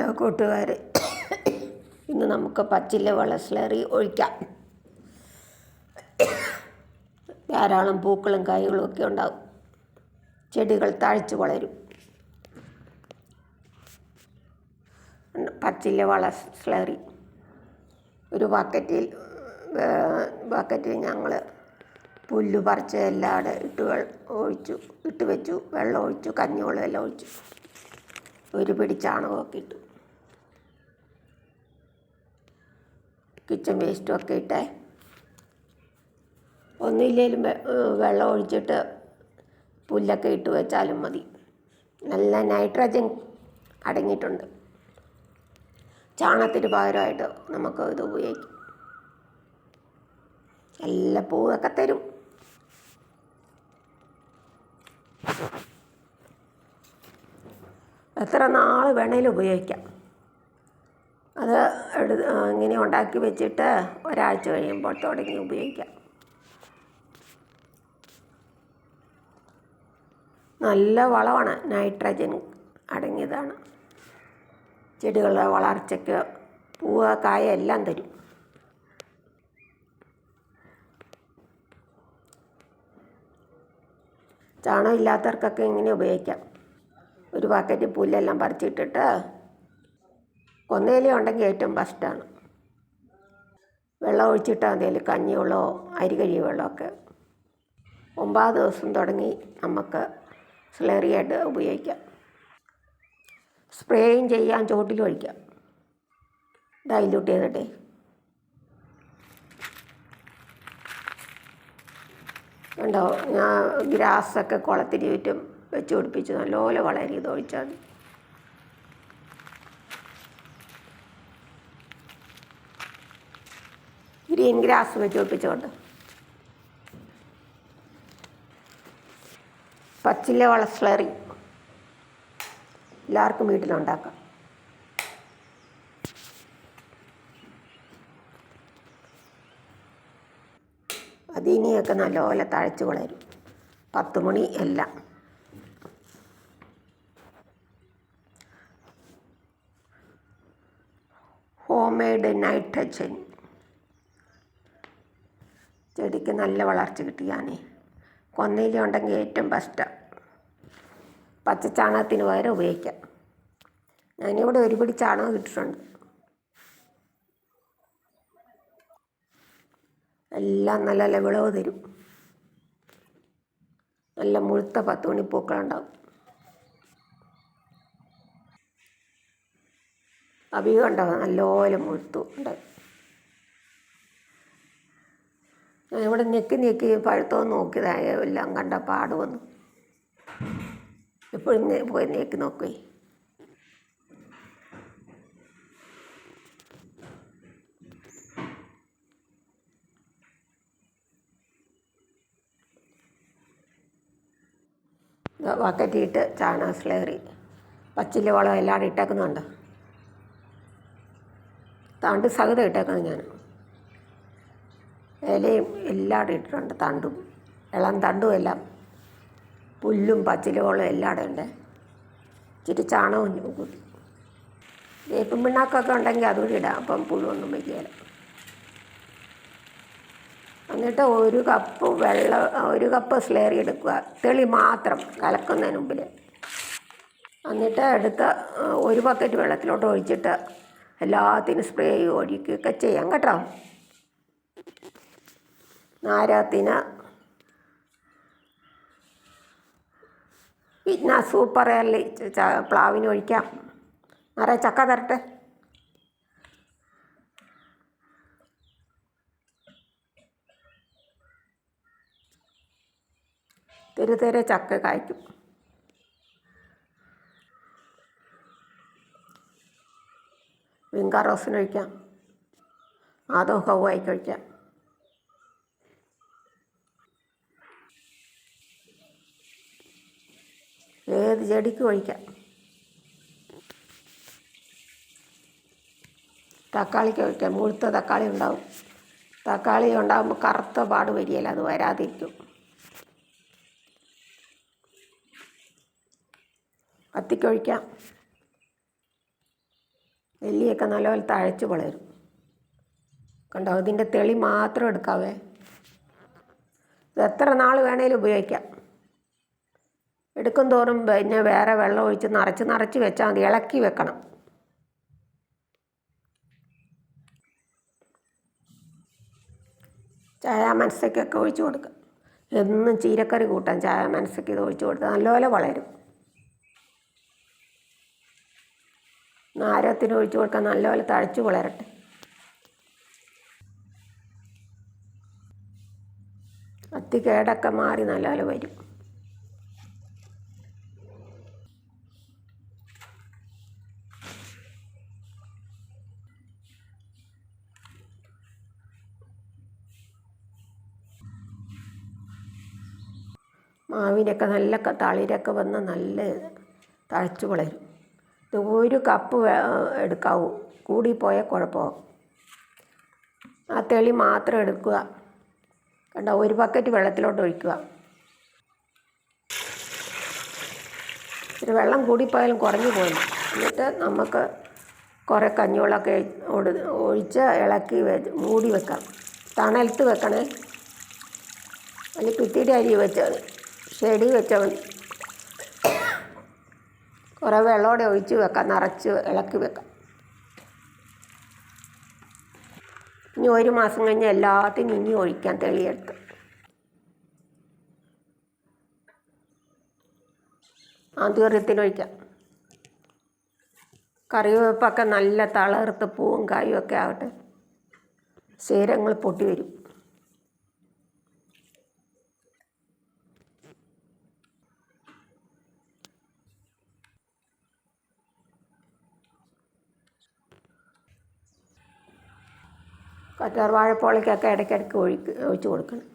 Hello കൂട്ടുകാർ ഇന്ന് നമുക്ക് പച്ചില വളസ്ലറി ഒഴിക്കാം. ധാരാളം പൂക്കളും കായ്കളും ഒക്കെ ഉണ്ടാവും. ചെടികൾ തഴച്ചു വളരും. പച്ചില വളസ്ലറി. ഒരു ബക്കറ്റിൽ ബക്കറ്റിൽ ഞങ്ങൾ പുല്ല് പറിച്ച് എല്ലാവിടെ ഇട്ട് ഒഴിച്ചു ഇട്ട് വെച്ചു. വെള്ളം ഒഴിച്ചു കഞ്ഞിവെള്ളം എല്ലാം ഒഴിച്ചു. ഒരു പിടി ചാണകമൊക്കെ ഇട്ടു. കിച്ചൺ വേസ്റ്റും ഒക്കെ ഇട്ടേ. ഒന്നുമില്ലെങ്കിലും വെള്ളം ഒഴിച്ചിട്ട് പുല്ലൊക്കെ ഇട്ട് വെച്ചാലും മതി. നല്ല നൈട്രജൻ അടങ്ങിയിട്ടുണ്ട്. ചാണകത്തിന് പകരമായിട്ട് നമുക്ക് ഇത് ഉപയോഗിക്കാം. നല്ല പൂവൊക്കെ തരും. എത്ര നാൾ വേണേലും ഉപയോഗിക്കാം. അത് എടു ഇങ്ങനെ ഉണ്ടാക്കി വെച്ചിട്ട് ഒരാഴ്ച കഴിയുമ്പോൾ തുടങ്ങി ഉപയോഗിക്കാം. നല്ല വളമാണ്. നൈട്രജൻ അടങ്ങിയതാണ്. ചെടികളുടെ വളർച്ചയ്ക്ക് പൂവ് കായ എല്ലാം തരും. ചാണകം ഇല്ലാത്തവർക്കൊക്കെ ഇങ്ങനെ ഉപയോഗിക്കാം. ഒരു പാക്കറ്റ് പുല്ലെല്ലാം പറിച്ചിട്ടിട്ട് കൊന്നയില ഉണ്ടെങ്കിൽ ഏറ്റവും ബെസ്റ്റാണ് വെള്ളം ഒഴിച്ചിട്ടാൽ മതി അതിൽ കഞ്ഞിവെള്ളമോ അരി കഴിയ വെള്ളമൊക്കെ. ഒമ്പത് ദിവസം തുടങ്ങി നമുക്ക് സ്ലറിയായിട്ട് ഉപയോഗിക്കാം. സ്പ്രേയും ചെയ്യാൻ ചോട്ടിൽ ഒഴിക്കാം. ഡൈല്യൂട്ട് ചെയ്തിട്ടേ. ഉണ്ടോ ഞാൻ ഗ്രാസൊക്കെ കുളത്തിന് ചുറ്റും വെച്ച് പിടിപ്പിച്ച് നല്ലപോലെ വളരെ ഇത് ഒഴിച്ചാൽ മതി. ഗ്രീൻ ഗ്രാസ് വെച്ച് ഒപ്പിച്ചുകൊണ്ട് പച്ചില വള സ്ലറി എല്ലാവർക്കും വീട്ടിലുണ്ടാക്കാം. അതിനെയൊക്കെ നല്ലപോലെ തഴച്ചു വളരും. പത്ത് മണി എല്ലാം ഹോം മെയ്ഡ് നൈട്രജൻ. ചെടിക്ക് നല്ല വളർച്ച കിട്ടിയാനേ കൊന്നയില ഉണ്ടെങ്കിൽ ഏറ്റവും ബെസ്റ്റാണ് പച്ചച്ചാണകത്തിന് പകരം ഉപയോഗിക്കാം. ഞാനിവിടെ ഒരുപിടി ചാണകം ഇട്ടിട്ടുണ്ട്. എല്ലാം നല്ല നല്ല വിളവ് തരും. നല്ല മുഴുത്ത പത്ത് മണി പൂക്കളുണ്ടാവും അധികം ഉണ്ടാവും നല്ലപോലെ മുഴുത്തു. ഉണ്ട് ഞാൻ ഇവിടെ ഞെക്കി ഞെക്കി പഴുത്തോ നോക്കിയതായ എല്ലാം കണ്ട പാട് വന്നു. എപ്പോഴും ഞെ- പോയി ഞെക്കി നോക്കി. വക്കറ്റിയിട്ട് ചാണക സ്ലേറി പച്ചില വളം എല്ലാം ഇട്ടേക്കുന്നുണ്ട്. തണ്ട് സഹിതം ഇട്ടേക്കണം ഞാൻ ഇലയും എല്ലായിടും ഇട്ടിട്ടുണ്ട് തണ്ടും. ഇളം തണ്ടും എല്ലാം. പുല്ലും പച്ചിലുകളും എല്ലായിടും ഉണ്ട്. ഇച്ചിരി ചാണകവും കൂട്ടി. വേപ്പും പിണ്ണാക്കൊക്കെ ഉണ്ടെങ്കിൽ അതുകൂടി ഇടാം. അപ്പം പുഴുവൊന്നും വയ്ക്കുകയില്ല എന്നിട്ട് ഒരു കപ്പ് വെള്ളം ഒരു കപ്പ് സ്ലേറി എടുക്കുക. തെളി മാത്രം കലക്കുന്നതിന് മുമ്പിൽ എന്നിട്ട് എടുത്ത് ഒരു ബക്കറ്റ് വെള്ളത്തിലോട്ട് ഒഴിച്ചിട്ട് എല്ലാത്തിനും സ്പ്രേ ഒഴിക്കുകയൊക്കെ ചെയ്യാം കേട്ടോ. നാരത്തിന് പിന്നെ സൂപ്പർ അല്ലേ? പ്ലാവിന് ഒഴിക്കാം. നിറയെ ചക്ക തരട്ടെ. തെരു തെരെ ചക്ക കായ്ക്കും. വിങ്കാ റോസിന് ഒഴിക്കാം. അതോ ഹവായിക്ക് ഒഴിക്കാം ഏത് ചെടിക്കും ഒഴിക്കാം? തക്കാളിക്ക് ഒഴിക്കാം. മുഴുത്ത തക്കാളി ഉണ്ടാവും. തക്കാളി ഉണ്ടാകുമ്പോൾ കറുത്ത പാട് വരികയില്ല. അത് വരാതിരിക്കും. കത്തിക്കൊഴിക്കാം നെല്ലിയൊക്കെ നല്ലപോലെ തഴച്ച് വളരും. കണ്ടോ? ഇതിന്റെ തെളി മാത്രം എടുക്കാവേ. ഇത് എത്ര നാൾ വേണേലും ഉപയോഗിക്കാം. എടുക്കും തോറും പിന്നെ വേറെ വെള്ളം ഒഴിച്ച് നിറച്ച് നിറച്ച് വെച്ചാൽ മതി. ഇളക്കി വെക്കണം. ചായ മനസ്സയ്ക്കൊക്കെ ഒഴിച്ചു കൊടുക്കുക. എന്നും ചീരക്കറി കൂട്ടാൻ ചായ മനസ്സയ്ക്ക് ഇത് ഒഴിച്ചു കൊടുത്താൽ നല്ലപോലെ വളരും. നാരത്തിന് ഒഴിച്ചു കൊടുക്കാൻ നല്ലപോലെ തഴച്ചു വളരട്ടെ. അത്തി കേടൊക്കെ മാറി നല്ലപോലെ വരും. മാവിനൊക്കെ നല്ല തളിരൊക്കെ വന്ന് നല്ല തഴച്ചു വളരും. ഇത് ഒരു കപ്പ് എടുക്കാവൂ. കൂടിപ്പോയാൽ കുഴപ്പമാവും. ആ തെളി മാത്രം എടുക്കുക. കണ്ട? ഒരു ബക്കറ്റ് വെള്ളത്തിലോട്ട് ഒഴിക്കുക. ഒരു വെള്ളം കൂടിപ്പോയാലും കുറഞ്ഞു പോയി എന്നിട്ട് നമുക്ക് കുറേ കഞ്ഞിവെള്ളമൊക്കെ ഒഴിച്ച് ഇളക്കി മൂടി വെക്കാം. തണലത്ത് വെക്കണേ. അല്ലെങ്കിൽ പിത്തിയുടെ അരി വെച്ചാൽ വെച്ചവൻ വെച്ചാൽ മതി. കുറേ വെള്ളമോടെ ഒഴിച്ച് വെക്കാം നിറച്ച് ഇളക്കി വെക്കാം. ഇനി ഒരു മാസം കഴിഞ്ഞ് എല്ലാത്തിനും ഇനി ഒഴിക്കാം തെളിയെടുത്ത്. ആദ്യത്തിന് ഒഴിക്കാം. കറിവേപ്പൊക്കെ നല്ല തളർത്ത് പൂവും കായും ഒക്കെ ആവട്ടെ. ശീരങ്ങൾ പൊട്ടി വരും. കറ്റാർ വാഴപ്പോളയ്ക്കൊക്കെ ഇടയ്ക്കിടയ്ക്ക് ഒഴിക്ക് ഒഴിച്ച് കൊടുക്കണം.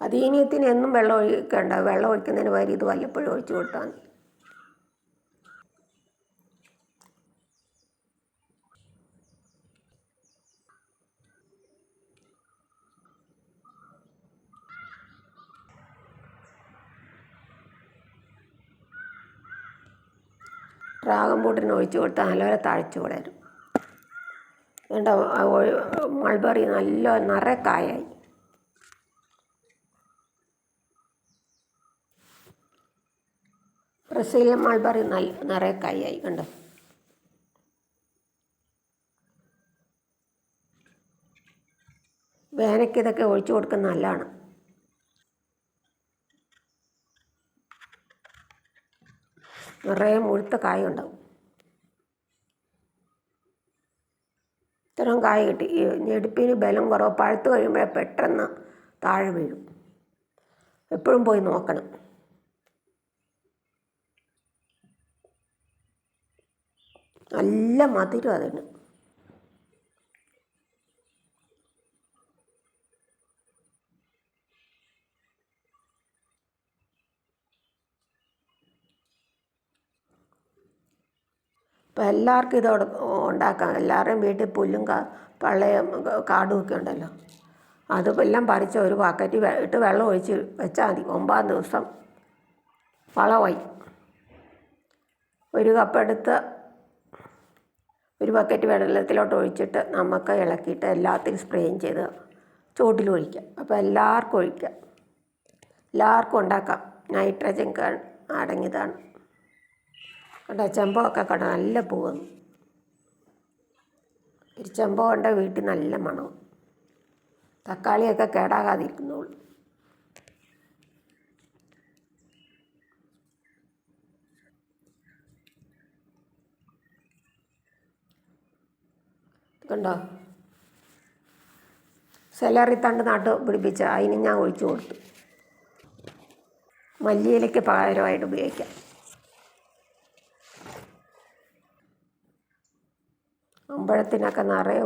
അതീനിയത്തിന് എന്നും വെള്ളം ഒഴിക്കേണ്ട. വെള്ളം ഒഴിക്കുന്നതിന് പകരം ഇത് വല്ലപ്പോഴും ഒഴിച്ചു കൊടുത്താൽ മതി. ഡ്രാഗൺ പൂട്ടിന് ഒഴിച്ച് കൊടുത്ത് നല്ലപോലെ തഴച്ച് വളരും വേണ്ട മൾബറി നല്ല നിറയെ കായായി. ബ്രസീലിയൻ മൾബറി നല്ല നിറയെ കായായി കണ്ടോ? വേനയ്ക്ക് ഇതൊക്കെ ഒഴിച്ചു കൊടുക്കുന്നത് നല്ലതാണ്. നിറയെ മുഴുത്ത കായ ഉണ്ടാവും. ഇത്തരം കായ കിട്ടി. ഈ ഞെടുപ്പിന് ബലം കുറവ് പഴുത്ത് കഴിയുമ്പോഴേ പെട്ടെന്ന് താഴെ വീഴും. എപ്പോഴും പോയി നോക്കണം. നല്ല മധുരം അതിന്. ഇപ്പം എല്ലാവർക്കും ഇത് ഉണ്ടാക്കാം. എല്ലാവരുടെയും വീട്ടിൽ പുല്ലും പള്ളയും കാടും ഒക്കെ ഉണ്ടല്ലോ. അത് എല്ലാം പറിച്ച് ഒരു ബക്കറ്റ് ഇട്ട് വെള്ളം ഒഴിച്ച് വെച്ചാൽ മതി. ഒമ്പതാം ദിവസം വളമായി. ഒരു കപ്പെടുത്ത് ഒരു ബക്കറ്റ് വെള്ളത്തിലോട്ട് ഒഴിച്ചിട്ട് നമുക്ക് ഇളക്കിയിട്ട് എല്ലാത്തിനും സ്പ്രേയും ചെയ്ത് ചുവട്ടിൽ ഒഴിക്കാം. അപ്പോൾ എല്ലാവർക്കും ഒഴിക്കാം. എല്ലാവർക്കും ഉണ്ടാക്കാം. നൈട്രജൻ അടങ്ങിയതാണ്. കണ്ടോ? ചെമ്പൊക്കെ കണ്ടോ? നല്ല പൂവ്. ഒരു ചെമ്പ കൊണ്ട വീട്ടിൽ നല്ല മണവും. തക്കാളിയൊക്കെ കേടാകാതിരിക്കുന്നുള്ളൂ. കണ്ടോ? സെലറി തണ്ട് നട്ട് പിടിപ്പിച്ച അതിന് ഞാൻ ഒഴിച്ചു കൊടുത്തു. മല്ലിയിലയ്ക്ക് പകരമായിട്ട് ഉപയോഗിക്കാം. അമ്പഴത്തിനൊക്കെ നിറയെ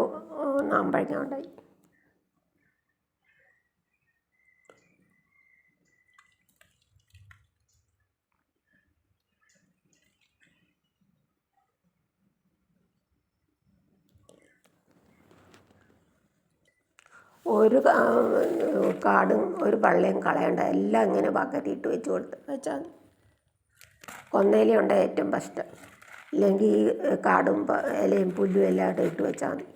അമ്പഴങ്ങ ഉണ്ടായി. ഒരു കാടും ഒരു പള്ളയും കളയണ്ട എല്ലാം ഇങ്ങനെ ബക്കറ്റിട്ട് വെച്ച് കൊടുത്ത് വെച്ചാൽ കൊന്നയിലുണ്ട് ഏറ്റവും ബെസ്റ്റ്. ഇല്ലെങ്കിൽ കാടും ഇലയും പുല്ലും എല്ലാം കൂടെ ഇട്ട് വെച്ചാൽ മതി.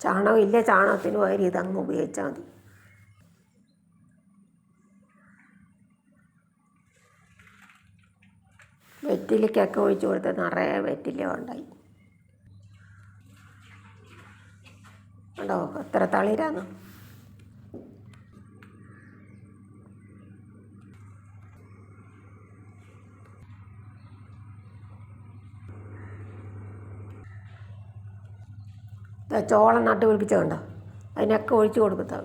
ചാണകം ഇല്ല ചാണകത്തിന് പകരം ഇതങ്ങ് ഉപയോഗിച്ചാൽ മതി. വെറ്റിലയ്ക്കൊക്കെ ഒഴിച്ചു കൊടുത്ത് നിറയെ വെറ്റില ഉണ്ടായി. കണ്ടോ എത്ര തളിരാന്ന്. ചോളം നട്ട് പിടിപ്പിച്ച കണ്ടോ? അതിനൊക്കെ ഒഴിച്ചു കൊടുത്താൽ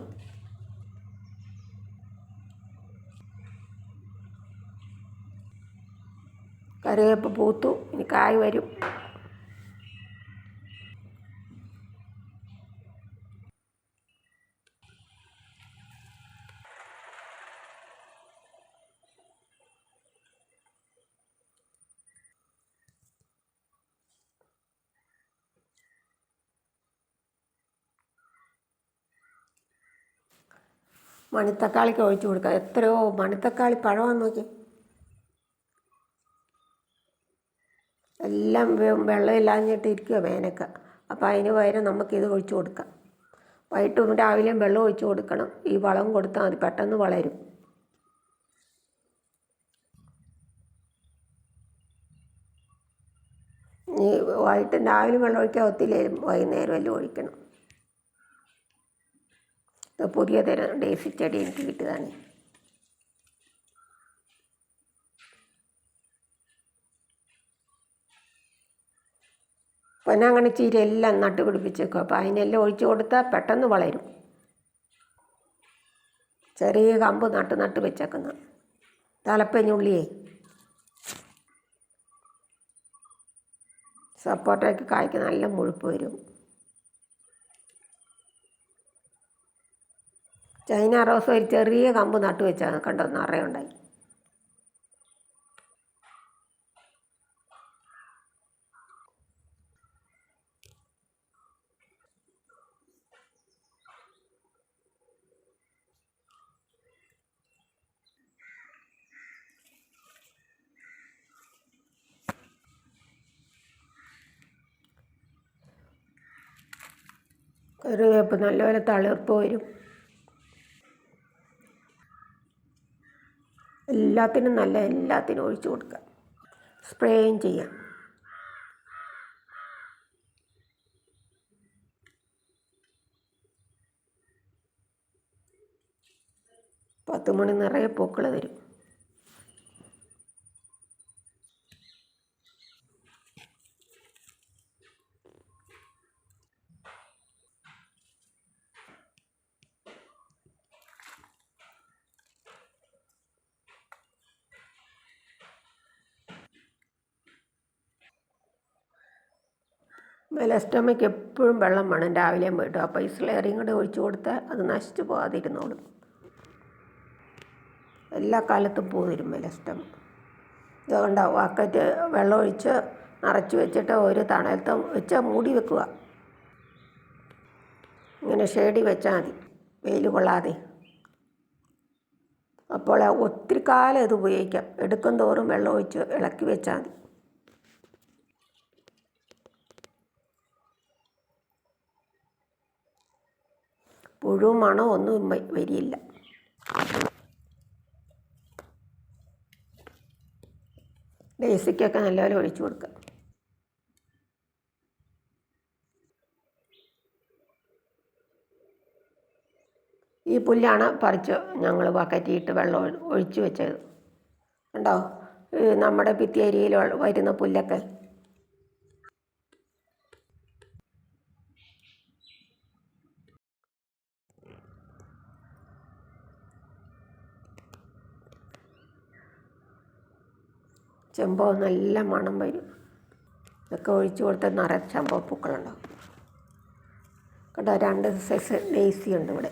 കറിവേപ്പ് പൂത്തു. ഇനി കായ് വരും. മണിത്തക്കാളിക്ക് ഒഴിച്ചു കൊടുക്കുക എത്രയോ മണിത്തക്കാളി പഴമാന്ന് നോക്കി. എല്ലാം വെള്ളമില്ലാഞ്ഞിട്ട് ഇരിക്കുക വേനക്ക അപ്പോൾ അതിന് പകരം നമുക്കിത് ഒഴിച്ചു കൊടുക്കാം. വൈകിട്ടും രാവിലെയും വെള്ളം ഒഴിച്ചു കൊടുക്കണം. ഈ വളം കൊടുത്താൽ മതി. പെട്ടെന്ന് വളരും. ഈ വൈകിട്ട് രാവിലെ വെള്ളം ഒഴിക്കാൻ ഒത്തില്ലേലും വൈകുന്നേരം എല്ലാം ഒഴിക്കണം. പുതിയ തരം ഡേസി ചെടി എനിക്ക് കിട്ടിയതാണ് അങ്ങനെ ചീര എല്ലാം നട്ട് പിടിപ്പിച്ചേക്കും. അപ്പോൾ അതിനെല്ലാം ഒഴിച്ചു കൊടുത്താൽ പെട്ടെന്ന് വളരും. ചെറിയ കമ്പ് നട്ട് നട്ട് വെച്ചേക്കുന്ന. തലപ്പഞ്ഞുള്ളിയേ സപ്പോർട്ടയ്ക്ക് കായ്ക്ക് നല്ല മുഴുപ്പ് വരും. ചൈന റോസ് ഒരു ചെറിയ കമ്പ് നട്ടു വെച്ചാൽ കണ്ടോ? നിറയുണ്ടായി. കറിവേപ്പ് നല്ലപോലെ തളിർപ്പ് വരും. എല്ലാത്തിനും നല്ല എല്ലാത്തിനും ഒഴിച്ചു കൊടുക്കുക. സ്പ്രേയും ചെയ്യാം. പത്ത് മണി നിറയെ പൂക്കൾ തരും മെലസ്റ്റോമയ്ക്ക് എപ്പോഴും വെള്ളം വേണം. രാവിലെ വീട്ടും. അപ്പോൾ ഈ സ്ലേറിയും കൂടെ ഒഴിച്ചു കൊടുത്താൽ അത് നശിച്ചു പോകാതിരുന്നോളും. എല്ലാ കാലത്തും പൂ തരും മെലസ്റ്റം ഇതുകൊണ്ട് ബക്കറ്റ് വെള്ളം ഒഴിച്ച് നിറച്ച് വെച്ചിട്ട് ഒരു തണലത്ത് വെച്ച് മൂടി വെക്കുക. ഇങ്ങനെ ഷേഡി വെച്ചാൽ മതി. വെയിൽ കൊള്ളാതെ. അപ്പോൾ ഒത്തിരി കാലം ഇത് ഉപയോഗിക്കാം. എടുക്കും തോറും വെള്ളം ഒഴിച്ച് ഇളക്കി വെച്ചാൽ മതി. പുഴു മണം ഒന്നും വരില്ല ഡേസിക്കൊക്കെ നല്ലപോലെ ഒഴിച്ചു കൊടുക്കുക. ഈ പുല്ലാണ് പറിച്ച് ഞങ്ങൾ ബക്കറ്റിയിട്ട് വെള്ളം ഒഴി- ഒഴിച്ചു വെച്ചത്. കണ്ടോ? നമ്മുടെ നമ്മുടെ ഭിത്തിയരിയിൽ വരുന്ന പുല്ലൊക്കെ. ചെമ്പോ നല്ല മണം വരും. ഇതൊക്കെ ഒഴിച്ചു കൊടുത്ത നിറയെ ചെമ്പോ പൂക്കളുണ്ടാവും. കേട്ടോ രണ്ട് സൈസ് ഡേസി ഉണ്ട് ഇവിടെ.